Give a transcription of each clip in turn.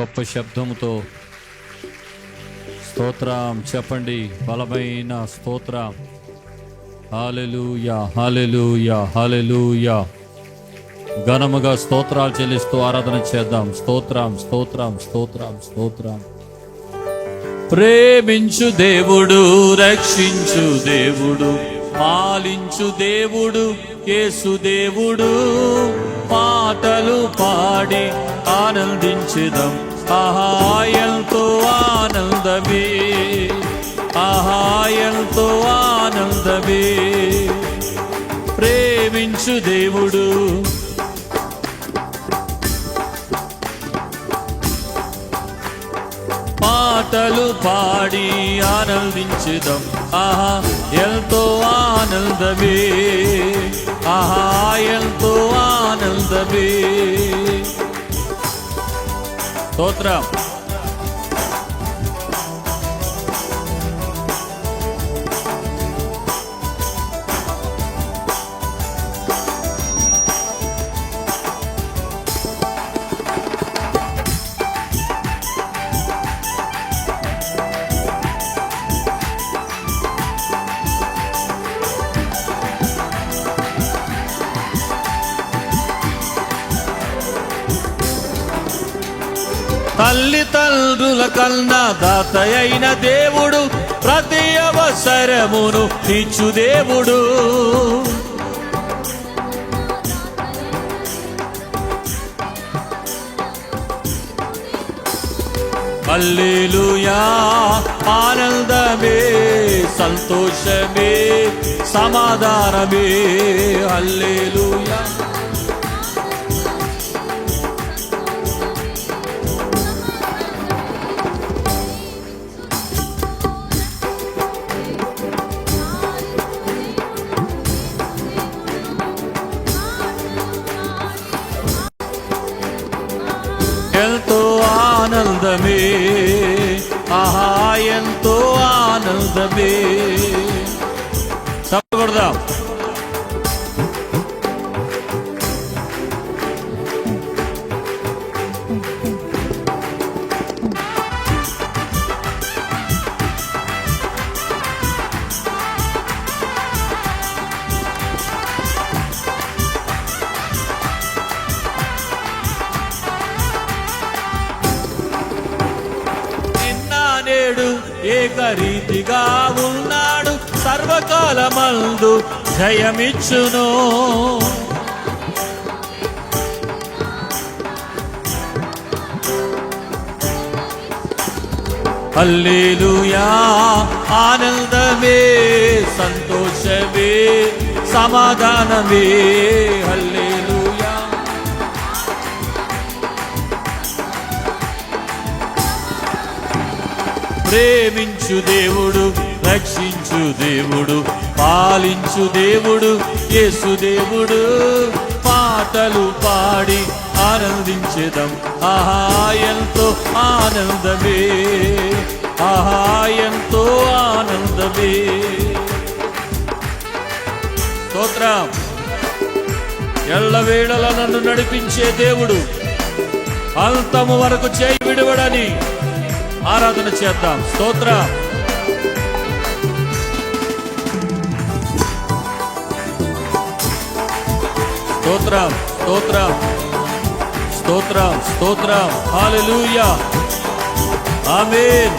గొప్ప శబ్దముతో స్తోత్రం. చెప్పండి. బలమైన స్తోత్రం. హాలెలుయా హాలెలుయా హాలెలుయా ఘనముగా స్తోత్రాలు చెల్లిస్తూ ఆరాధన చేద్దాం. స్తోత్రం స్తోత్రం స్తోత్రం స్తోత్రం. ప్రేమించు దేవుడు రక్షించు దేవుడు. పాలించు దేవుడు కేసు దేవుడు. పాటలు పాడి ఆనందించదం. ఆహాయంతో ఆనందమే. ఆహాయంతో ఆనందమే. ప్రేమించు దేవుడు. పాటలు పాడి ఆనందించదం. ఆహా ఎంతో ఆనందమే. ఆహా ఎంతో ఆనందమే. స్తోత్రం. తల్లిదండ్రుల కన్నా దాతయైన దేవుడు ప్రతి అవసరమును తీర్చు దేవుడు. అల్లేలుయా ఆనందమే సంతోషమే సమాధానమే అల్లేలుయా ఆనందమే సర్వకాలమందు జయమిచ్చును. హల్లేలుయా ఆనందమే సంతోషమే సమాధానమే హల్లేలుయా. ప్రేమించు దేవుడు యేసు దేవుడు పాలించు దేవుడు యేసు దేవుడు పాటలు పాడి ఆనందించేదం. ఆహా ఎంతో ఆనందమే. ఆహా ఎంతో ఆనందమే. స్తోత్రం. ఎల్లవేళల నన్ను నడిపించే దేవుడు అంతము వరకు చేయి విడువడని ఆరాధన చేద్దాం. స్తోత్రం. స్తోత్రం స్తోత్రం స్తోత్రం స్తోత్రం. Hallelujah amen.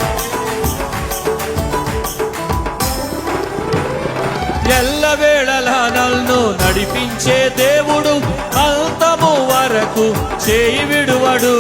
ఎల్లవేళల నన్ను నడిపించే దేవుడు అంతము వరకు చేయి విడువడు.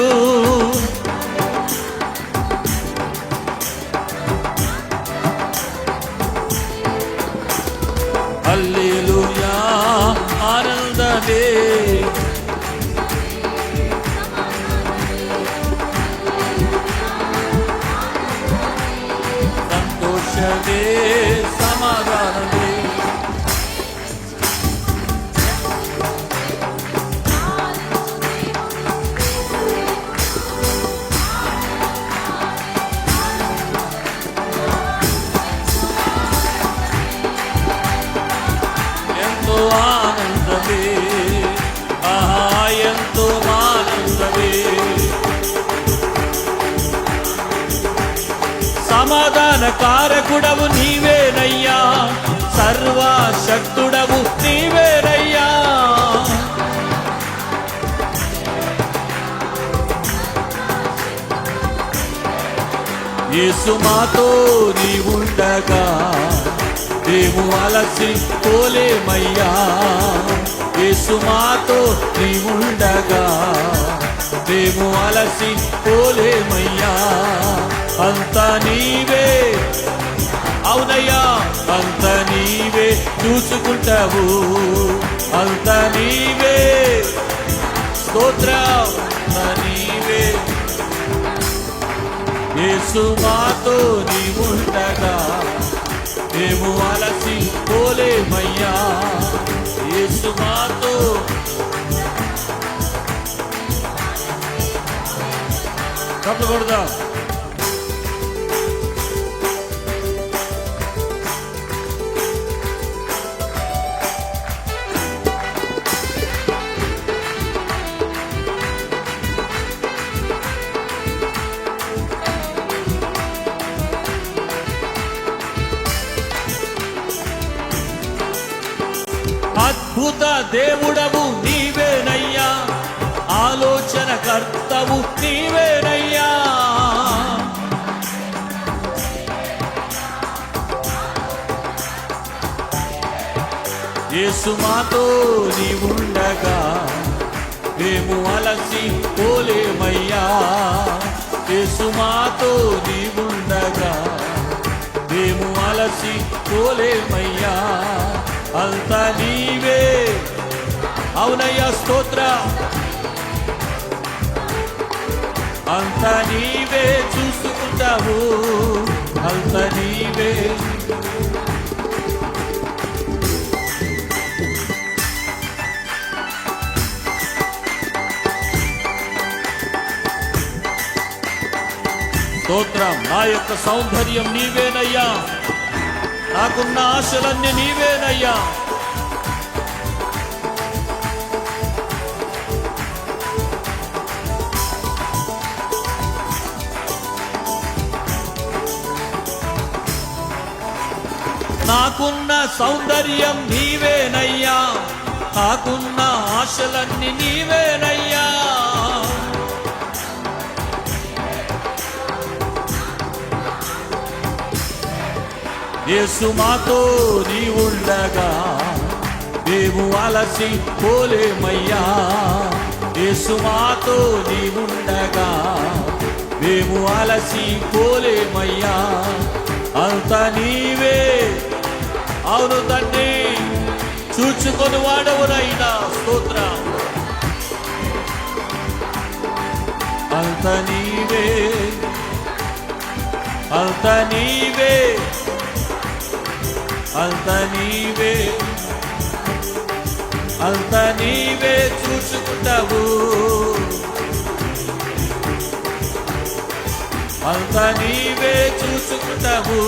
కారకుడవు నీవేనయ్యా. సర్వశక్తుడవు నీవేనయ్యా. యేసు మాతో నీ మేము అలసి పోలేమయ్యా. యేసు మాతో నీ మేము అలసి పోలేమయ్యా. అంత నీవే. అవునయ్యా అంత నీవే. చూసుకుంటావు. అంత నీవే. స్తోత్ర నీవే. యేసు మాతో నీ మేము అలసి పోలేమయ్యా. యేసు మాతో. కప్పకూడదా కర్తవు నీవేనయ్యా. యేసు మాతో నీ ఉండగా మేము అలసి పోలేమయ్యా. యేసు మాతో నీ ఉండగా మేము అలసి పోలేమయ్యా. అంత నీవే. అవునయ్యా స్తోత్ర. అంత నీవే చూసుకుంటావు అంత నీవే. స్తోత్రం నా యొక్క సౌందర్యం నీవేనయ్యా. నాకున్న ఆశలన్నీ నీవేనయ్యా. నాకున్న సౌందర్యం నీవేనయ్యా. నాకున్న ఆశలన్నీ నీవేనయ్యా. యేసు మాతో నీ ఉండగా మేము అలసి పోలేమయ్యా. యేసు మాతో నీ ఉండగా మేము అలసి పోలేమయ్యా. అంత నీవే అవును తండ్రి. చూచుకొని వాడవునైనా స్తోత్ర. అంత నీవే అంత నీవే అంత నీవే అంత నీవే చూసుకుంటావు అంత నీవే చూసుకుంటావు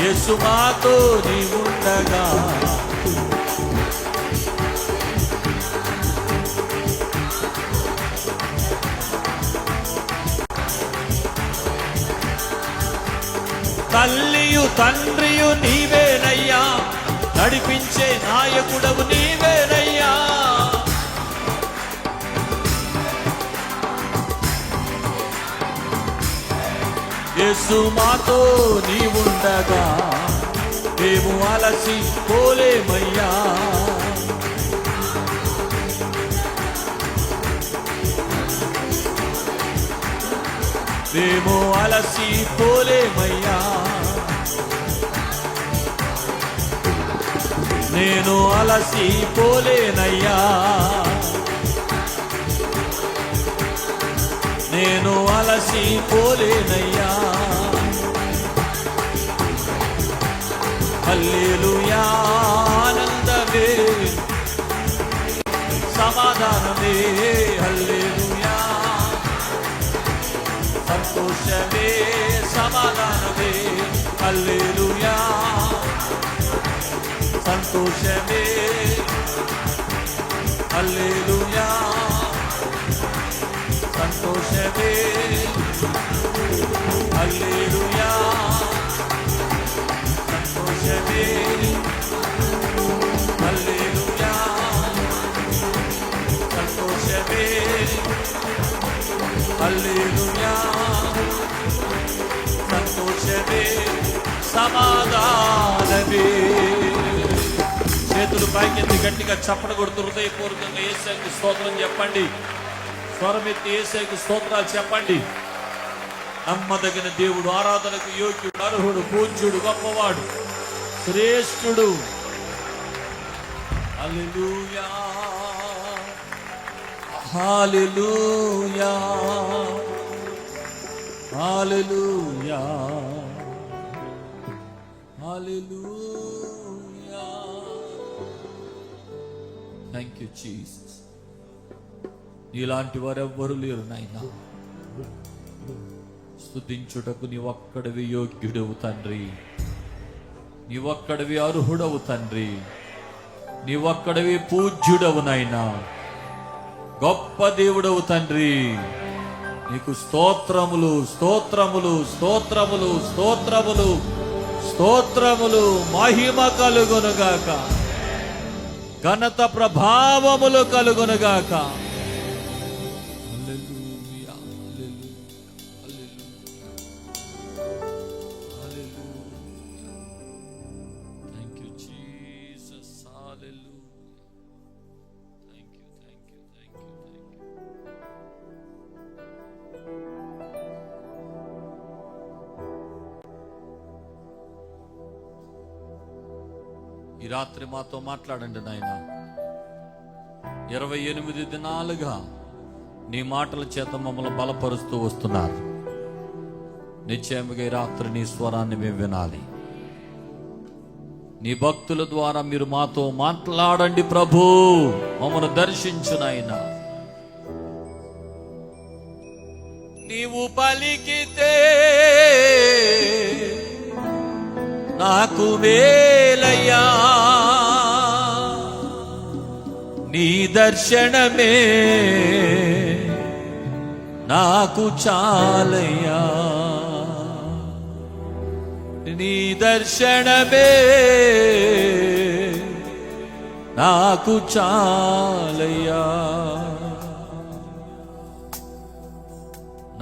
యేసు మాతో ఉండగా తల్లియు తండ్రియు నీవేనయ్యా. నడిపించే నాయకుడవు నీ యేసు మాతో నీవుండగా మేము అలసి పోలేమయ్యా. మేము అలసి పోలేమయ్యా. నేను అలసి పోలేనయ్యా. నేను అలసి పోలేనయ్యా. హల్లెలూయా ఆనందమే. సమాధానమే హల్లెలూయా. సంతోషమే సమాధానమే హల్లెలూయా. సంతోషమే హల్లెలూయా. సంతోషమే. అల్లేలుయా సంతోషమే. అల్లేలుయా సంతోషమే. అల్లేలుయా సంతోషమే. సమాధానమే. చేతులు పైకెత్తి గట్టిగా చప్పట కొడుతూ హృదయపూర్వకంగా ఏసానికి స్తోత్రం చెప్పండి. స్వరమెత్తి ఏసైకి స్తోత్రాలు చెప్పండి. నమ్మదగిన దేవుడు ఆరాధనకు యోగ్యుడు అర్హుడు పూజ్యుడు గొప్పవాడు శ్రేష్ఠుడు. Hallelujah. Hallelujah. Hallelujah. Hallelujah. Thank you Jesus ఇలాంటి వారెవ్వరు లేరు నాయన. స్తుతించుటకు నీ ఒక్కడివి యోగ్యుడవు తండ్రి. నీ ఒక్కడివి అర్హుడవు తండ్రి. నీ ఒక్కడివి పూజ్యుడవు నాయనా. గొప్ప దేవుడవు తండ్రి. నీకు స్తోత్రములు స్తోత్రములు స్తోత్రములు స్తోత్రములు స్తోత్రములు మహిమ కలుగునుగాక. ఘనత ప్రభావములు కలుగునుగాక. గాక ఈ రాత్రి మాతో మాట్లాడండి నాయన. ఇరవై ఎనిమిది దినాలుగా నీ మాటల చేత మమ్మల్ని బలపరుస్తూ వస్తున్నారు. నిశ్చయముగా ఈ రాత్రి నీ స్వరాన్ని మేము వినాలి. నీ భక్తుల ద్వారా మీరు మాతో మాట్లాడండి ప్రభు. మమ్మల్ని దర్శించు నీవు పలికితే నాకు వే నీ దర్శనమే. నాకు చాలయ్యా. నీ దర్శనమే. నాకు చాలయ్యా.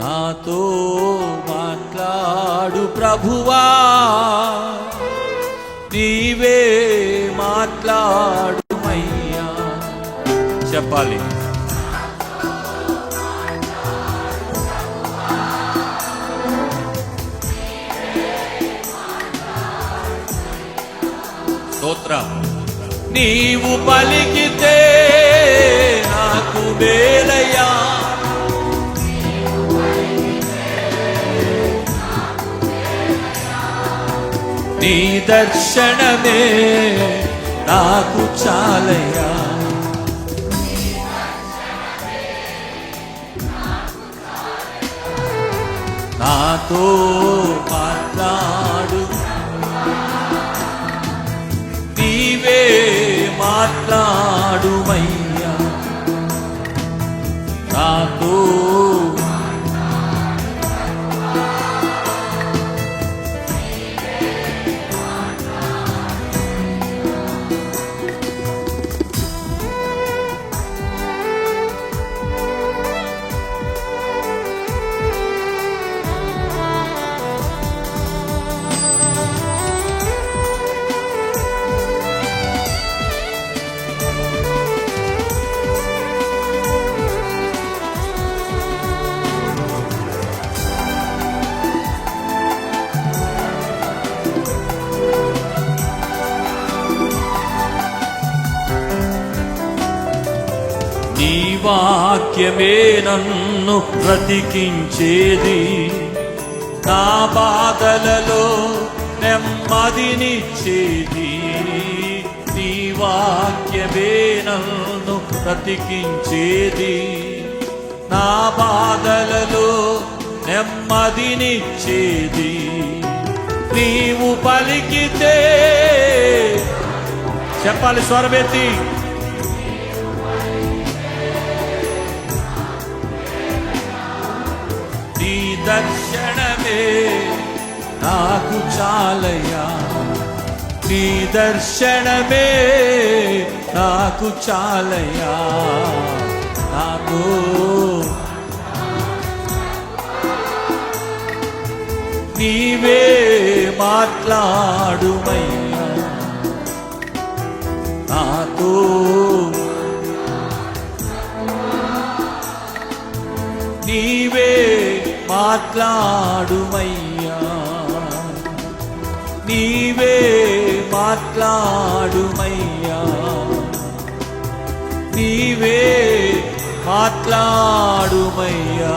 నాతో మాట్లాడు ప్రభువా. చెప్పాలి. స్తోత్ర. నీవు పలికితే నాకు వేలయ్యా నీ దర్శనమే నాకు చాలయ్యా. నాతో మాట్లాడు. నీవే మాట్లాడుమయ్యా నాతో వాక్యమే నన్ను బ్రతికించేది. నా బాధలలో నెమ్మదినిచ్చేది. నీ వాక్యమే నన్ను బ్రతికించేది. నా బాధలలో నెమ్మదినిచ్చేది. నీవు పలికితే చెప్పాలి స్వరమెత్తి దర్శనమే. నాకు చాలయ్యా నీ దర్శనమే. నాకు చాలయ్యా నాకు. నీవే మాట్లాడుమయ్యా. మాట్లాడుమయ్యా. నీవే మాట్లాడుమయ్యా. నీవే మాట్లాడుమయ్యా.